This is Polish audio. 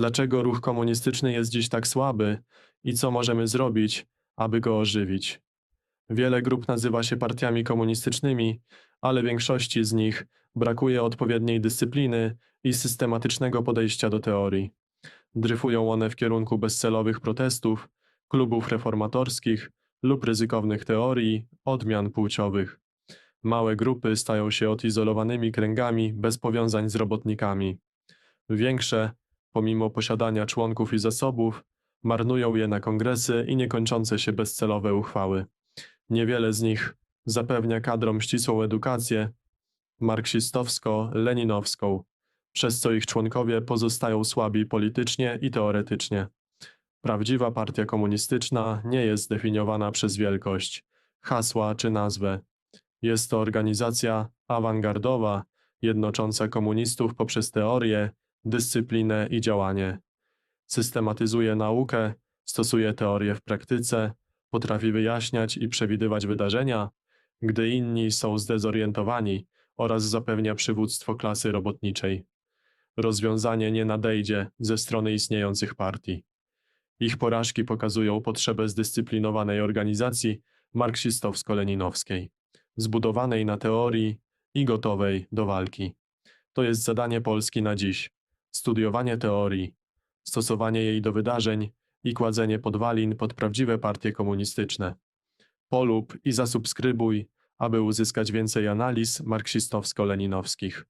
Dlaczego ruch komunistyczny jest dziś tak słaby i co możemy zrobić, aby go ożywić? Wiele grup nazywa się partiami komunistycznymi, ale większości z nich brakuje odpowiedniej dyscypliny i systematycznego podejścia do teorii. Dryfują one w kierunku bezcelowych protestów, klubów reformatorskich lub ryzykownych teorii, odmian płciowych. Małe grupy stają się odizolowanymi kręgami bez powiązań z robotnikami. Większe, pomimo posiadania członków i zasobów, marnują je na kongresy i niekończące się bezcelowe uchwały. Niewiele z nich zapewnia kadrom ścisłą edukację marksistowsko-leninowską, przez co ich członkowie pozostają słabi politycznie i teoretycznie. Prawdziwa partia komunistyczna nie jest zdefiniowana przez wielkość, hasła czy nazwę. Jest to organizacja awangardowa, jednocząca komunistów poprzez teorię, dyscyplinę i działanie. Systematyzuje naukę, stosuje teorię w praktyce, potrafi wyjaśniać i przewidywać wydarzenia, gdy inni są zdezorientowani oraz zapewnia przywództwo klasy robotniczej. Rozwiązanie nie nadejdzie ze strony istniejących partii. Ich porażki pokazują potrzebę zdyscyplinowanej organizacji marksistowsko-leninowskiej, zbudowanej na teorii i gotowej do walki. To jest zadanie Polski na dziś. Studiowanie teorii, stosowanie jej do wydarzeń i kładzenie podwalin pod prawdziwe partie komunistyczne. Polub i zasubskrybuj, aby uzyskać więcej analiz marksistowsko-leninowskich.